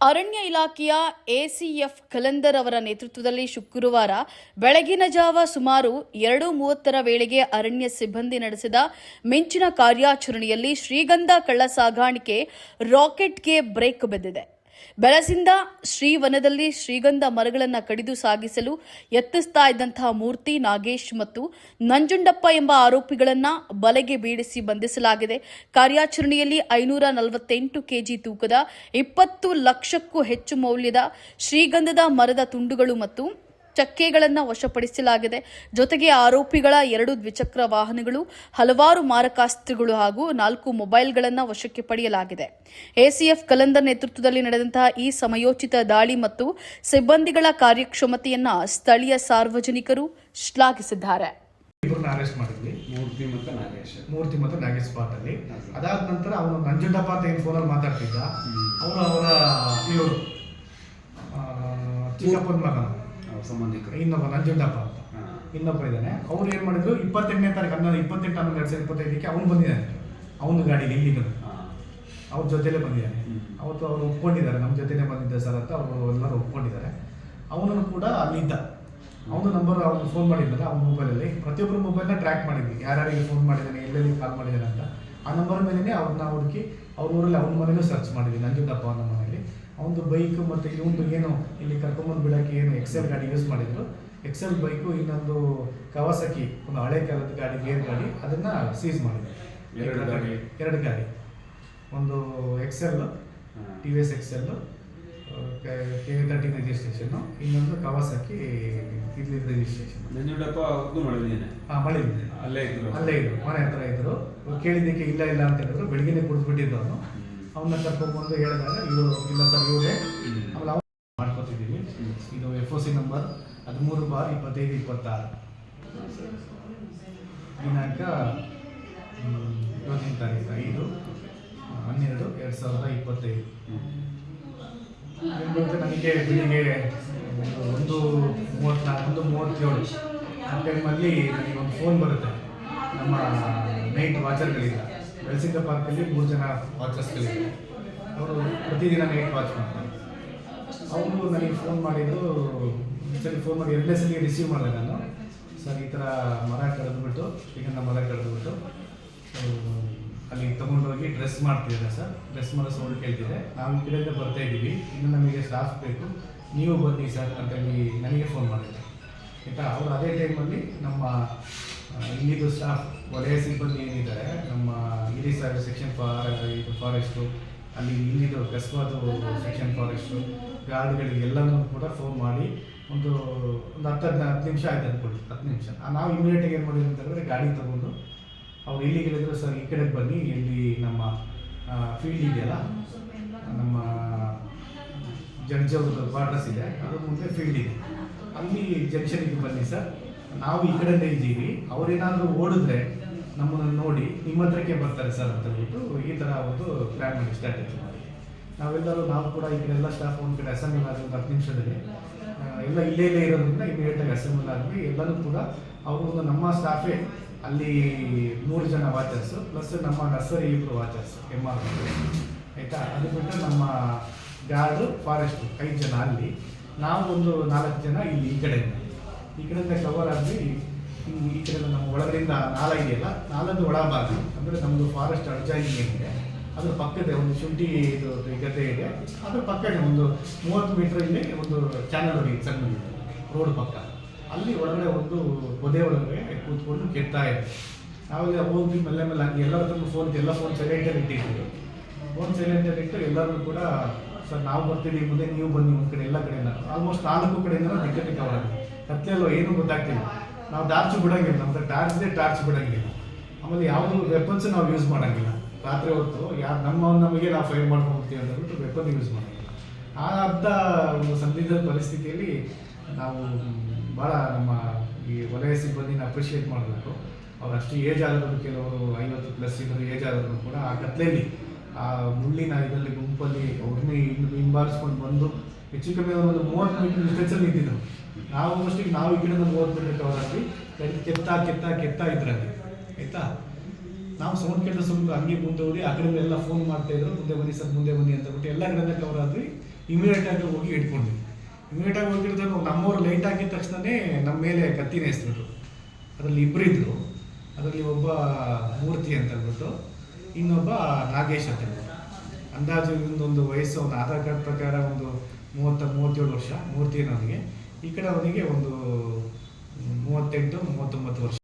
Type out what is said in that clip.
ಅರಣ್ಯ ಇಲಾಖೆಯ ಎಸಿಎಫ್ ಕಲಂದರ್ ಅವರ ನೇತೃತ್ವದಲ್ಲಿ ಶುಕ್ರವಾರ ಬೆಳಗಿನ ಜಾವ ಸುಮಾರು ಎರಡು ಮೂವತ್ತರ ವೇಳೆಗೆ ಅರಣ್ಯ ಸಿಬ್ಬಂದಿ ನಡೆಸಿದ ಮಿಂಚಿನ ಕಾರ್ಯಾಚರಣೆಯಲ್ಲಿ ಶ್ರೀಗಂಧ ಕಳ್ಳ ಸಾಗಾಣಿಕೆ ರಾಕೆಟ್ಗೆ ಬ್ರೇಕ್ ಬಿದ್ದಿದೆ. ಬೆಳಸಿಂದ ಶ್ರೀವನದಲ್ಲಿ ಶ್ರೀಗಂಧ ಮರಗಳನ್ನು ಕಡಿದು ಸಾಗಿಸಲು ಯತ್ನಿಸ್ತಾ ಇದ್ದಂತಹ ಮೂರ್ತಿ ನಾಗೇಶ್ ಮತ್ತು ನಂಜುಂಡಪ್ಪ ಎಂಬ ಆರೋಪಿಗಳನ್ನು ಬಲೆಗೆ ಬೀಳಿಸಿ ಬಂಧಿಸಲಾಗಿದೆ. ಕಾರ್ಯಾಚರಣೆಯಲ್ಲಿ ಐನೂರ ನಲವತ್ತೆಂಟು ಕೆಜಿ ತೂಕದ ಇಪ್ಪತ್ತು ಲಕ್ಷಕ್ಕೂ ಹೆಚ್ಚು ಮೌಲ್ಯದ ಶ್ರೀಗಂಧದ ಮರದ ತುಂಡುಗಳು ಮತ್ತು ಚಕ್ಕೆಗಳನ್ನು ವಶಪಡಿಸಲಾಗಿದೆ. ಜೊತೆಗೆ ಆರೋಪಿಗಳ ಎರಡು ದ್ವಿಚಕ್ರ ವಾಹನಗಳು ಹಲವಾರು ಮಾರಕಾಸ್ತ್ರಗಳು ಹಾಗೂ ನಾಲ್ಕು ಮೊಬೈಲ್ಗಳನ್ನು ವಶಕ್ಕೆ ಪಡೆಯಲಾಗಿದೆ. ಎಸಿಎಫ್ ಕಲಂದರ್ ನೇತೃತ್ವದಲ್ಲಿ ನಡೆದಂತಹ ಈ ಸಮಯೋಚಿತ ದಾಳಿ ಮತ್ತು ಸಿಬ್ಬಂದಿಗಳ ಕಾರ್ಯಕ್ಷಮತೆಯನ್ನ ಸ್ಥಳೀಯ ಸಾರ್ವಜನಿಕರು ಶ್ಲಾಘಿಸಿದ್ದಾರೆ. ಇಬ್ಬರನ್ನ ಅರೆಸ್ಟ್ ಮಾಡಿದ್ವಿ. ಮೂರ್ತಿ ಮತ್ತು ನಾಗೇಶ್. ಮೂರ್ತಿ ಮತ್ತು ನಾಗೇಶ್ ಸ್ಪಾಟ್ ಅಲ್ಲಿ. ಅದಾದ ನಂತರ ಅವನು ನಂಜುಂಡಪ್ಪ ಅಂತ ಏನು ಫೋನಲ್ಲಿ ಮಾತಾಡ್ತಿದ್ದ? ಅವನು ಅವರ ಇವರು ಚಿಕ್ಕಪ್ಪನ ಮಗನ ಸಂಬಂಧಿಕರು. ಇನ್ನೊಬ್ಬ ನಂಜುಂಡಪ್ಪ ಅಂತ. ಇನ್ನೊಬ್ಬ ಇದ್ದಾನೆ ಅವ್ರು ಏನು ಮಾಡಿದ್ರು? ಇಪ್ಪತ್ತೆಂಟನೇ ತಾರೀಕು ಹನ್ನೊಂದು ಇಪ್ಪತ್ತೆಂಟು ಹನ್ನೊಂದು ಎರಡು ಸಾವಿರದ ಇಪ್ಪತ್ತೈದಕ್ಕೆ ಅವನು ಬಂದಿದ್ದಾನೆ. ಅವನು ಗಾಡಿ ಇಲ್ಲಿಗೆ. ಅವ್ರ ಜೊತೆಲೇ ಬಂದಿದ್ದಾನೆ. ಅವತ್ತು ಅವರು ಒಪ್ಕೊಂಡಿದ್ದಾರೆ. ನಮ್ಮ ಜೊತೆನೇ ಬಂದಿದ್ದ ಸರ್ ಅಂತ ಅವರು ಎಲ್ಲರೂ ಒಪ್ಕೊಂಡಿದ್ದಾರೆ. ಅವನನ್ನು ಕೂಡ ಅಲ್ಲಿದ್ದ ಅವನು ನಂಬರ್ ಅವ್ನು ಫೋನ್ ಮಾಡಿದ್ನಲ್ಲ ಅವ್ನ ಮೊಬೈಲಲ್ಲಿ ಪ್ರತಿಯೊಬ್ಬರ ಮೊಬೈಲ್ನ ಟ್ರ್ಯಾಕ್ ಮಾಡಿದ್ವಿ. ಯಾರ್ಯಾರಿಗೆ ಫೋನ್ ಮಾಡಿದ್ದಾನೆ ಎಲ್ಲೆಲ್ಲಿ ಕಾಲ್ ಮಾಡಿದ್ದಾನೆ ಅಂತ. ಆ ನಂಬರ್ ಮೇಲೇ ಅವ್ರನ್ನ ಹುಡುಕಿ ಅವ್ರ ಊರಲ್ಲಿ ಅವನ ಮನೇಲೂ ಸರ್ಚ್ ಮಾಡಿದ್ವಿ. ನಂಜುಂಡಪ್ಪ ಅವನ ಮನೆಯಲ್ಲಿ ಅವನದು ಬೈಕ್ ಮತ್ತು ಇವನು ಏನು ಇಲ್ಲಿ ಕರ್ಕೊಂಬಂದು ಬಿಡೋಕ್ಕೆ ಏನು ಎಕ್ಸೆಲ್ ಗಾಡಿ ಯೂಸ್ ಮಾಡಿದ್ರು. ಎಕ್ಸೆಲ್ ಬೈಕು ಇನ್ನೊಂದು ಕವಾಸಕಿ ಒಂದು ಹಳೆ ಕಾಲದ ಗಾಡಿ ಗೇರ್ ಗಾಡಿ ಅದನ್ನ ಸೀಸ್ ಮಾಡಿದ್ರು. ಎರಡು ಗಾಡಿ? ಎರಡು ಗಾಡಿ. ಒಂದು XL. T V S XL K thirteen registration ಇನ್ನೊಂದು ಕವಾಸಕಿ ಇಲ್ಲಿ ರಿಜಿಸ್ಟ್ರೇಷನ್ ನಂಜುಂಡಪ್ಪ ಅವ್ರದ್ದು ಮಾಡಿದ್ದೇನೆ ಹಾಂ ಅಲ್ಲೇ ಇದ್ರು. ಅಲ್ಲೇ ಇದ್ರು ಮನೆ ಹತ್ರ ಇದ್ರು. ಕೇಳಿದ್ದಕ್ಕೆ ಇಲ್ಲ ಇಲ್ಲ ಅಂತ ಹೇಳಿದ್ರು. ಬೆಳಿಗ್ಗೆನೇ ಕುಡಿದ್ಬಿಟ್ಟಿದ್ದು ಅವನು. ಅವನ್ನ ಕರ್ಕೊಂಡ್ಬಂದು ಹೇಳಿದಾಗ ಇವರು ಇಲ್ಲ ಸರ್ ಇವರೇ. ಆಮೇಲೆ ಅವ್ರು ಮಾಡ್ಕೊತಿದ್ದೀವಿ ಇದು ಎಫ್ ಒ ಸಿ ನಂಬರ್ ಹದಿಮೂರು ಬಾರ್ ಇಪ್ಪತ್ತೈದು ಇಪ್ಪತ್ತಾರು. ದಿನಾಂಕ ಇವತ್ತಿನ ತಾರೀಕು ಐದು ಹನ್ನೆರಡು ಎರಡು ಸಾವಿರದ ಇಪ್ಪತ್ತೈದು. ನಿಮಗೆ ನನಗೆ ಬೆಳಿಗ್ಗೆ ಒಂದು ಒಂದು ಮೂವತ್ತ್ನಾಲ್ಕು ಒಂದು ಮೂವತ್ತೇಳು. ಆ ಟೈಮಲ್ಲಿ ನನಗೆ ಒಂದು ಫೋನ್ ಬರುತ್ತೆ. ನಮ್ಮ ನೈಟ್ ವಾಚರ್ಗಳಿಂದ ಬೆಳಸಿಂಗ ಪಾರ್ಕಲ್ಲಿ ಮೂರು ಜನ ವಾಚರ್ಸ್ಗಳಿದ್ದಾರೆ ಅವರು ಪ್ರತಿದಿನ ನೈಟ್ ವಾಚ್ ಮಾಡ್ತಾರೆ. ಅವರು ನನಗೆ ಫೋನ್ ಮಾಡಿದ್ದು ಸರಿ ಫೋನ್ ಮಾಡಿ ಎರಡನೇ ಸಲ ರಿಸೀವ್ ಮಾಡಿದೆ ನಾನು. ಸರ್, ಈ ಥರ ಮರ ಕಡಿದ್ಬಿಟ್ಟು ಈಗ ಮರ ಕಡಿದ್ಬಿಟ್ಟು ಅಲ್ಲಿ ತೊಗೊಂಡೋಗಿ ಡ್ರೆಸ್ ಮಾಡ್ತಿದ್ದಾರೆ ಸರ್. ಡ್ರೆಸ್ ಮಾಡೋ ಸೌಂಡ್ ಕೇಳ್ತಿದೆ. ನಾವು ಈ ಬರ್ತಾ ಇದ್ದೀವಿ. ಇನ್ನು ನಮಗೆ ಸ್ಟಾಫ್ ಬೇಕು. ನೀವು ಬನ್ನಿ ಸರ್ ಅಂತ ಹೇಳಿ ನನಗೆ ಫೋನ್ ಮಾಡಿದ್ದಾರೆ ಆಯಿತಾ? ಅವರು ಅದೇ ಟೈಮಲ್ಲಿ ನಮ್ಮ ಆ, ಇಲ್ಲಿದು ಸ್ಟಾಫ್ ಒಳ್ಳೆಯ ಸಿಬ್ಬಂದಿ ಏನಿದ್ದಾರೆ ನಮ್ಮ ಇಲ್ಲಿ ಸರ್ ಸೆಕ್ಷನ್ ಫಾರ್ ಇದು ಫಾರೆಸ್ಟು ಅಲ್ಲಿ ಇಲ್ಲಿದ್ದು ಕಸ್ಬಾದು ಸೆಕ್ಷನ್ ಫಾರೆಸ್ಟು ಗಾರ್ಡ್ಗಳಿಗೆ ಎಲ್ಲನೂ ಕೂಡ ಫೋನ್ ಮಾಡಿ ಒಂದು ಒಂದು ಹತ್ತು ಹತ್ತು ನಿಮಿಷ ಆಯ್ತು ಅಂದ್ಕೊಳ್ಳಿ ಹತ್ತು ನಿಮಿಷ. ನಾವು ಇಮಿಡಿಯೇಟಾಗಿ ಏನು ಮಾಡಿದ್ವಿ ಅಂತಂದರೆ ಗಾಡಿ ತೊಗೊಂಡು ಅವ್ರು ಇಲ್ಲಿಗೆ ಹೇಳಿದ್ರು ಸರ್ ಈ ಕಡೆಗೆ ಬನ್ನಿ ಇಲ್ಲಿ ನಮ್ಮ ಫೀಲ್ಡ್ ಇದೆಯಲ್ಲ ನಮ್ಮ ಜಡ್ಜ್ ಅವ್ರದ್ದು ಕ್ವಾರ್ಟರ್ಸ್ ಇದೆ ಅದ್ರ ಮುಂದೆ ಫೀಲ್ಡ್ ಇದೆ. ಅಲ್ಲಿ ಜಂಕ್ಷನ್ಗೆ ಬನ್ನಿ ಸರ್. ನಾವು ಈ ಕಡೆಯಿಂದ ಇದ್ದೀವಿ. ಅವರೇನಾದರೂ ಓಡಿದ್ರೆ ನಮ್ಮನ್ನು ನೋಡಿ ನಿಮ್ಮ ಹತ್ರಕ್ಕೆ ಬರ್ತಾರೆ ಸರ್ ಅಂತ ಹೇಳ್ಬಿಟ್ಟು ಈ ಥರ ಒಂದು ಪ್ಲ್ಯಾನ್ ಮಾಡಿ ಸ್ಟ್ರಾಟಜಿ ಮಾಡಿ. ನಾವೆಲ್ಲರೂ ನಾವು ಕೂಡ ಈ ಕಡೆ ಎಲ್ಲ ಸ್ಟಾಫ್ ಒಂದು ಕಡೆ ಅಸೆಂಬಲ್ ಆದ ಒಂದು ಹತ್ತು ನಿಮಿಷದಲ್ಲಿ. ಎಲ್ಲ ಇಲ್ಲೇ ಇಲ್ಲೇ ಇರೋದ್ರಿಂದ ಇಮಿಡಿಯೇಟಾಗಿ ಅಸೆಂಬಲ್ ಆದ್ವಿ. ಎಲ್ಲರೂ ಕೂಡ ಅವರು ನಮ್ಮ ಸ್ಟಾಫೇ ಅಲ್ಲಿ ಮೂರು ಜನ ವಾಚರ್ಸು ಪ್ಲಸ್ ನಮ್ಮ ನರ್ಸರಿ ಇಬ್ಬರು ವಾಚರ್ಸ್ ಎಂ ಆರ್ ಆಯಿತಾ? ಅದು ಬಿಟ್ಟು ನಮ್ಮ ಗಾರ್ಡು ಫಾರೆಸ್ಟ್ ಐದು ಜನ ಅಲ್ಲಿ. ನಾವು ಒಂದು ನಾಲ್ಕು ಜನ ಇಲ್ಲಿ ಈ ಕಡೆಯಿಂದ. ಈ ಕಡೆಯಿಂದ ಕವರ್ ಆದ್ರೆ ಈ- ಕಡೆ ನಮ್ಮ ಒಳಗಡೆಯಿಂದ ನಾಲ ಇದೆಯಲ್ಲ ನಾಲದ್ದು ಒಳಭಾಗ. ಅಂದರೆ ನಮ್ಮದು ಫಾರೆಸ್ಟ್ ಅಡ್ಜಾಯಿಂಗ್ ಏನಿದೆ ಅದ್ರ ಪಕ್ಕದ ಒಂದು ಶುಂಠಿ ಇದು ಗದ್ದೆ ಇದೆ. ಅದ್ರ ಪಕ್ಕನೇ ಒಂದು ಮೂವತ್ತು ಮೀಟರ್ ಇಲ್ಲಿ ಒಂದು ಚಾನಲ್ ಇದೆ, ಸಣ್ಣ ರೋಡ್ ಪಕ್ಕ. ಅಲ್ಲಿ ಒಳಗಡೆ ಒಂದು ಪೊದೆ ಒಳಗಡೆ ಕೂತ್ಕೊಂಡು ಕೆತ್ತಾ ಇದೆ ನಾವೆಲ್ಲ ಹೋಗಿ ಮೆಲ್ಲ ಮೇಲೆ ಹಂಗೆ ಎಲ್ಲರ ಫೋನ್ ಎಲ್ಲ ಫೋನ್ ಸೈಲೆಂಟಲ್ಲಿ ಇಟ್ಟಿದ್ದೀವಿ. ಫೋನ್ ಸೈಲೆಂಟಲ್ಲಿ ಇಟ್ಟು ಎಲ್ಲರೂ ಕೂಡ, ಸರ್, ನಾವು ಬರ್ತೀವಿ ಮುಂದೆ ನೀವು ಬನ್ನಿ ಒಂದು ಕಡೆ, ಎಲ್ಲ ಕಡೆಯಿಂದ. ಆಲ್ಮೋಸ್ಟ್ ನಾಲ್ಕು ಕಡೆಯಿಂದ ಟಿಕೆಟ್ ಕವರ್ ಆಗಿದೆ. ಕತ್ಲೆಲ್ಲೋ ಏನೂ ಗೊತ್ತಾಗ್ತಿಲ್ಲ. ನಾವು ಟಾರ್ಚ್ ಬಿಡೋಂಗಿಲ್ಲ, ನಮ್ದು ಟಾರ್ಚ್ ಇದೆ ಟಾರ್ಚ್ ಬಿಡೋಂಗಿಲ್ಲ. ಆಮೇಲೆ ಯಾವುದೂ ವೆಪನ್ಸ್ ನಾವು ಯೂಸ್ ಮಾಡೋಂಗಿಲ್ಲ. ರಾತ್ರಿ ಹೊತ್ತು ಯಾರು ನಮ್ಮ ನಮಗೆ ನಾವು ಫೈರ್ ಮಾಡ್ಕೊಂಡು ಹೋಗ್ತೀವಿ ಅಂತ ಬಿಟ್ಟು ವೆಪನ್ ಯೂಸ್ ಮಾಡೋಂಗಿಲ್ಲ. ಆ ಅರ್ಧ ಒಂದು ಸಂದಿಗ್ಧ ಪರಿಸ್ಥಿತಿಯಲ್ಲಿ ನಾವು ಭಾಳ ನಮ್ಮ ಈ ವಲಯ ಸಿಬ್ಬಂದಿನ ಅಪ್ರಿಷಿಯೇಟ್ ಮಾಡಬೇಕು. ಅವ್ರು ಅಷ್ಟು ಏಜ್ ಆದರೂ ಕೆಲವರು ಐವತ್ತು ಪ್ಲಸ್ ಇದ್ದರು ಏಜ್ ಆದರೂ ಕೂಡ ಆ ಕತ್ಲೆಯಲ್ಲಿ ಆ ಮುಳ್ಳಿನ ಇದರಲ್ಲಿ, ಗುಂಪಲ್ಲಿ ಅವ್ರನ್ನೇ ಹಿಂಬಾರಿಸ್ಕೊಂಡು ಬಂದು, ಹೆಚ್ಚು ಕಮ್ಮಿ ಒಂದು ಮೂವತ್ತು ಮೀಟರ್ ಡಿಸ್ಟೆನ್ಸಲ್ಲಿ ನಿಂತಿದ್ರು. ನಾವು ಮೋಸ್ಟ್ಲಿ ನಾವು ಈ ಗಿಡದಲ್ಲಿ ಮೂವತ್ತು ಮೀಟರ್ ಕವರ್ ಆದ್ವಿ ಕೆತ್ತಾ ಕೆತ್ತಾ ಕೆತ್ತಾ ಇದ್ರಲ್ಲಿ. ಆಯ್ತಾ? ನಾವು ಸೌಂಡ್ ಕೇಳಿದ ಸುಮ್ಮನೆ ಹಂಗೆ ಮುಂದೆ ಹೋಗಿ, ಆ ಎಲ್ಲ ಫೋನ್ ಮಾಡ್ತಾ ಇದ್ರು. ಮುಂದೆ ಬನ್ನಿ ಸರ್, ಮುಂದೆ ಬನ್ನಿ ಅಂತ ಬಿಟ್ಟು ಎಲ್ಲ ಗಿಡದ ಕವರ್ ಆದ್ವಿ. ಇಮಿಡಿಯೇಟ್ ಆಗಿ ಹೋಗಿ ಹಿಡ್ಕೊಂಡ್ವಿ. ಇಮಿಡಿಯೇಟಾಗಿ ಹೋಗಿರ್ತಾರೆ ನಮ್ಮವ್ರು ಲೈಟ್ ಹಾಕಿದ ತಕ್ಷಣನೇ ನಮ್ಮ ಮೇಲೆ ಕತ್ತಿನ ಎಸ್ಬಿಟ್ರು ಅದರಲ್ಲಿ ಇಬ್ಬರು ಇದ್ರು. ಅದರಲ್ಲಿ ಒಬ್ಬ ಮೂರ್ತಿ ಅಂತ ಹೇಳ್ಬಿಟ್ಟು, ಇನ್ನೊಬ್ಬ ನಾಗೇಶ್ ಅಂತ ಅಂದಾಜು ಇನ್ನೊಂದು ವಯಸ್ಸು, ಒಂದು ಆಧಾರ್ ಕಾರ್ಡ್ ಪ್ರಕಾರ ಒಂದು ಮೂವತ್ತ, ಮೂವತ್ತೇಳು ವರ್ಷ ಮೂರ್ತಿ ಅವನಿಗೆ ಈ ಕಡೆ ಅವನಿಗೆ ಒಂದು ಮೂವತ್ತೆಂಟು ಮೂವತ್ತೊಂಬತ್ತು ವರ್ಷ.